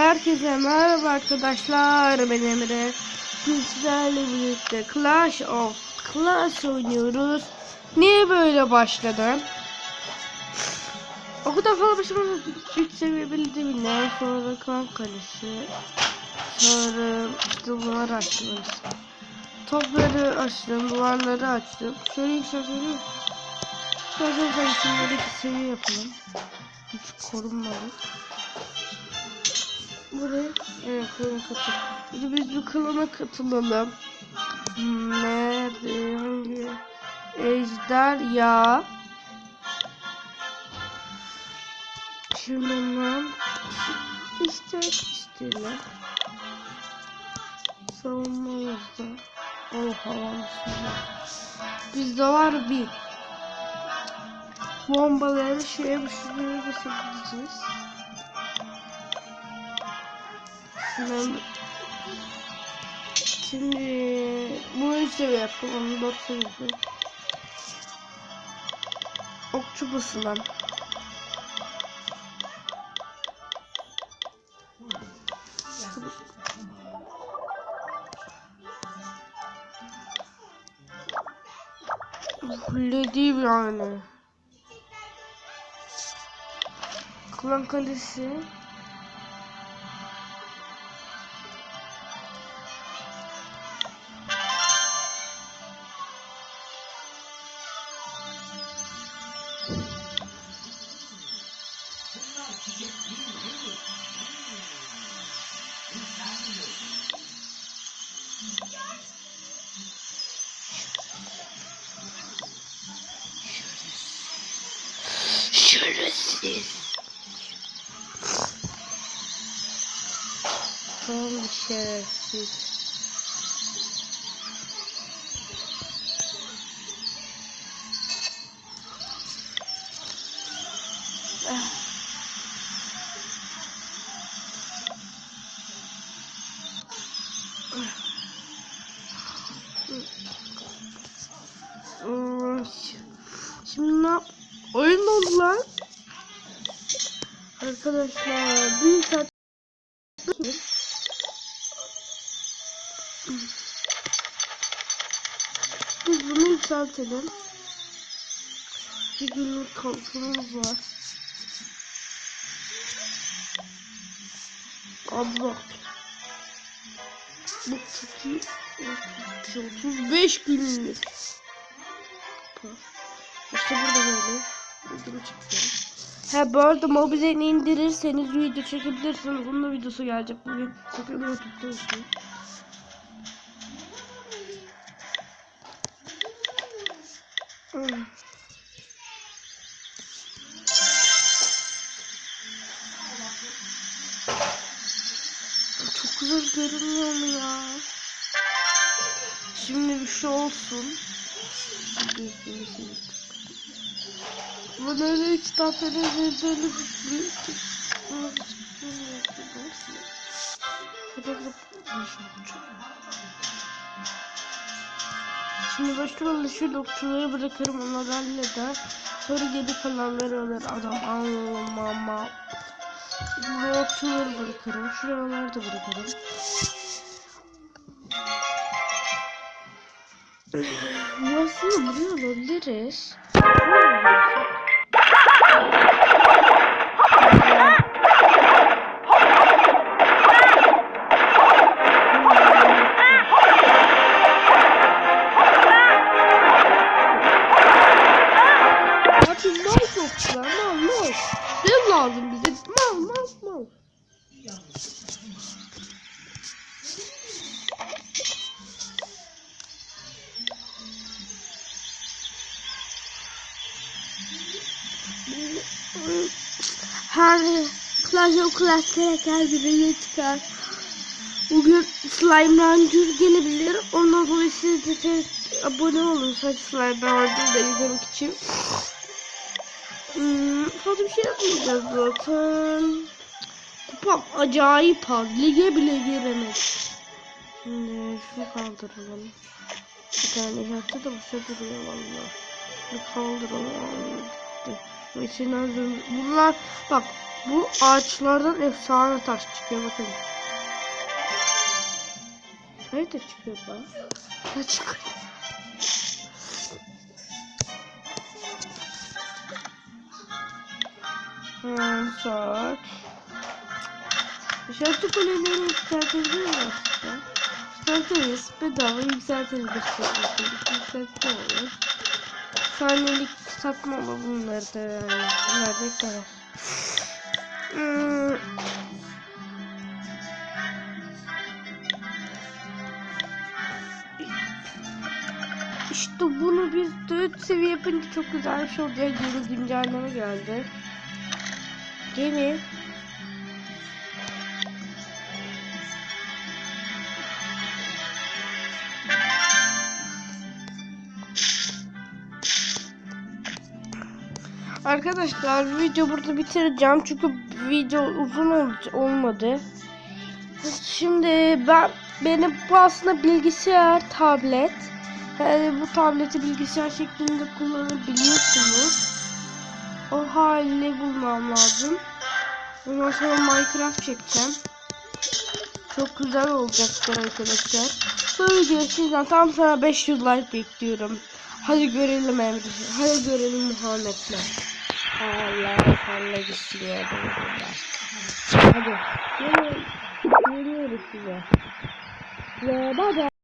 Herkese merhaba arkadaşlar ben Emre. Sizlerle birlikte Clash of Clans oynuyoruz. Niye böyle başladım? O kadar fazla başlamadım. 3 seviye bildiğimden sonra klan kalesi. Sonra işte bunları açtım. Topları açtım, duvarları açtım. Şöyle yükseltelim. Sonra sonra şunları iki seviye yapalım. Hiç korunmadık. Buraya evet klana katıl. Biz bir klana katılalım. Nerede? Hangi? Ejder ya. Şundan işte istiyorlar. Savunmamızda. Oh havasında. Bizde var bir. Bombaları şuraya bir şuraya gideceğiz. Şimdi bu seviye yapalım. Dört seviye. Okçu basılan. Fullediğim yani. Klan kalesi. 着心。Oh, my shit. Arkadaşlar bir saat Biz bunu yükseltelim. Bir günlük kalkımız var. Abla. Bu çok iyi. 35 günlük. İşte burada böyle. Video çıkıyor. Ha bu arada Mobizen'i indirirseniz video çekebilirsiniz. Bunun da videosu gelecek bugün. Sakın YouTube'da olsun. Çok güzel görünüyor mu ya? Şimdi bir şey olsun. Bana öyle üç tatlı böyle bir Şimdi başta şu doktorları bırakırım onlar halleder. Sonra geri kalanları alır adam anlamama. Bu doktorları bırakırım. Şuraları da bırakırım. Aslında buraya alabiliriz. Thank you. Her Clash of Clans bir video çıkar. Bugün Slime Ranger gelebilir. Ondan dolayı siz de abone olun. Sadece Slime Ranger'ı da izlemek için. Hmm, fazla bir şey yapmayacağız zaten. Kupam acayip az. Lige bile giremedik. Şimdi şunu kaldıralım. Bir tane yaptı da bu şey duruyor valla. Bir kaldıralım. Gitti. Mesela bunlar bak Bu ağaçlardan efsane taş çıkıyor bakın. Nerede çıkıyor bu? Ne çıkıyor? Hmm, saat. İşaretli kuleleri yükseltebilir mi aslında? Yükseltiriz. Bedava yükseltebiliriz. Yükseltme olur. Saniyelik satma olur bunları da yani. Bunlar da kadar. Hmm. İşte bunu biz 4 seviye yapınca çok güzel bir şey olacak. Yeni güncelleme geldi. Gene Arkadaşlar video burada bitireceğim çünkü video uzun ol olmadı. Şimdi ben benim bu aslında bilgisayar tablet. Yani bu tableti bilgisayar şeklinde kullanabiliyorsunuz. O halini bulmam lazım. Ondan sonra Minecraft çekeceğim. Çok güzel olacaktır arkadaşlar. Böyle görüşürüz. Tam sana 500 like bekliyorum. Hadi görelim Emre. Hadi görelim Muhammed'le. Allah Allah gitsin ya. Hadi. Geliyoruz size. Bye bye.